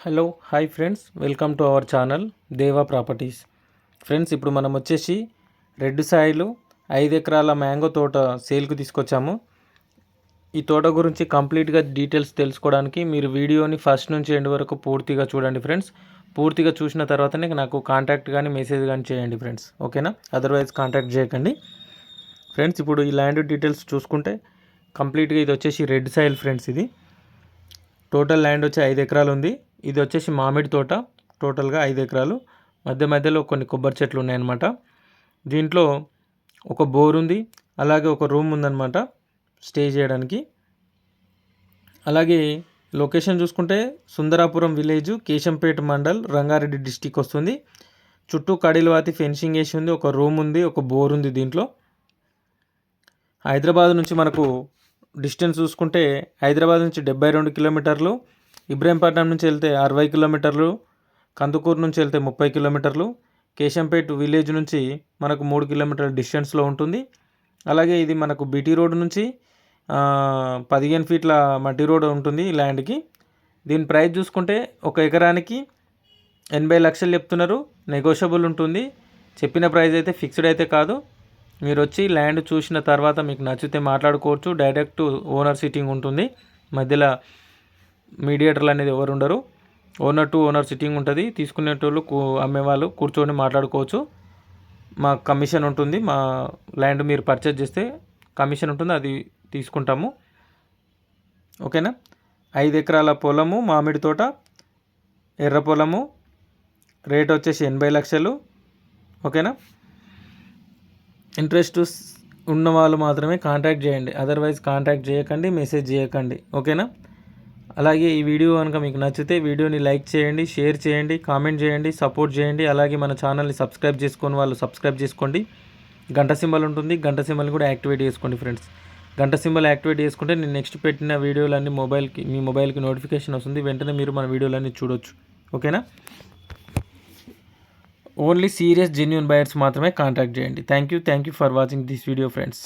Hello hi friends welcome to our channel Deva properties friends ఇప్పుడు మనం వచ్చేసి red Sailu ఐదు ఎకరాల మ్యాంగో తోట సేల్కి తీసుకొచ్చాము. ఈ తోట గురించి కంప్లీట్గా డీటెయిల్స్ తెలుసుకోవడానికి మీరు వీడియోని ఫస్ట్ నుంచి ఎండ్ వరకు పూర్తిగా చూడండి ఫ్రెండ్స్ పూర్తిగా చూసిన తర్వాతనే నాకు కాంటాక్ట్ కానీ మెసేజ్ కానీ చేయండి ఫ్రెండ్స్ ఓకేనా అదర్వైజ్ కాంటాక్ట్ చేయకండి. ఫ్రెండ్స్ ఇప్పుడు ఈ ల్యాండ్ డీటెయిల్స్ చూసుకుంటే కంప్లీట్గా ఇది వచ్చేసి రెడ్ సాయిల్ ఫ్రెండ్స్ ఇది. టోటల్ ల్యాండ్ వచ్చి ఐదు ఎకరాలు ఉంది. ఇది వచ్చేసి మామిడి తోట టోటల్గా ఐదు ఎకరాలు. మధ్య మధ్యలో కొన్ని కొబ్బరి చెట్లు ఉన్నాయన్నమాట. దీంట్లో ఒక బోర్ ఉంది అలాగే ఒక రూమ్ ఉందన్నమాట స్టే చేయడానికి. అలాగే లొకేషన్ చూసుకుంటే సుందరాపురం విలేజ్ కేశంపేట మండల్ రంగారెడ్డి డిస్టిక్ వస్తుంది. చుట్టూ కడిలవాతి ఫెన్సింగ్ వేసి ఉంది ఒక రూమ్ ఉంది ఒక బోర్ ఉంది దీంట్లో. హైదరాబాద్ నుంచి మనకు డిస్టెన్స్ చూసుకుంటే హైదరాబాద్ నుంచి డెబ్బై రెండు కిలోమీటర్లు. ఇబ్రహీంపట్నం నుంచి వెళ్తే అరవై కిలోమీటర్లు కందుకూరు నుంచి వెళ్తే ముప్పై కిలోమీటర్లు కేశంపేట్ విలేజ్ నుంచి మనకు మూడు కిలోమీటర్ల డిస్టెన్స్లో ఉంటుంది. అలాగే ఇది మనకు బీటీ రోడ్ నుంచి పదిహేను ఫీట్ల మట్టి రోడ్ ఉంటుంది ల్యాండ్కి. దీని ప్రైస్ చూసుకుంటే ఒక ఎకరానికి ఎనభై లక్షలు చెప్తున్నారు. నెగోషియబుల్ ఉంటుంది. చెప్పిన ప్రైస్ అయితే ఫిక్స్డ్ అయితే కాదు. మీరు వచ్చి ల్యాండ్ చూసిన తర్వాత మీకు నచ్చితే మాట్లాడుకోవచ్చు. డైరెక్ట్ ఓనర్ సిట్టింగ్ ఉంటుంది. మధ్యలో మీడియేటర్లు అనేది ఎవరు ఉండరు. ఓనర్ టు ఓనర్ సిట్టింగ్ ఉంటుంది. తీసుకునేటోళ్ళు అమ్మేవాళ్ళు కూర్చొని మాట్లాడుకోవచ్చు. మా కమిషన్ ఉంటుంది. మా ల్యాండ్ మీరు పర్చేజ్ చేస్తే కమిషన్ ఉంటుంది. అది తీసుకుంటాము. ఓకేనా? ఐదు ఎకరాల పొలము మామిడి తోట ఎర్ర పొలము. రేట్ వచ్చేసి ఎనభై లక్షలు. ఓకేనా? ఇంట్రెస్ట్ ఉన్న వాళ్ళు మాత్రమే కాంటాక్ట్ చేయండి. అదర్వైజ్ కాంటాక్ట్ చేయకండి. మెసేజ్ చేయకండి. ఓకేనా? అలాగే ఈ వీడియో కనుక మీకు నచ్చితే వీడియోని లైక్ చేయండి షేర్ చేయండి కామెంట్ చేయండి సపోర్ట్ చేయండి. అలాగే మన ఛానల్ని సబ్స్క్రైబ్ చేసుకొని వాళ్ళు సబ్స్క్రైబ్ చేసుకోండి. గంట సింబల్ ఉంటుంది. గంట సింబల్ని కూడా యాక్టివేట్ చేసుకోండి ఫ్రెండ్స్. గంట సింబల్ యాక్టివేట్ చేసుకుంటే నేను నెక్స్ట్ పెట్టిన వీడియోలన్నీ మొబైల్కి మీ మొబైల్కి నోటిఫికేషన్ వస్తుంది. వెంటనే మీరు మన వీడియోలన్నీ చూడొచ్చు. ఓకేనా? ఓన్లీ సీరియస్ జెన్యున్ బయర్స్ మాత్రమే కాంటాక్ట్ చేయండి. Thank you. Thank you for watching this video friends.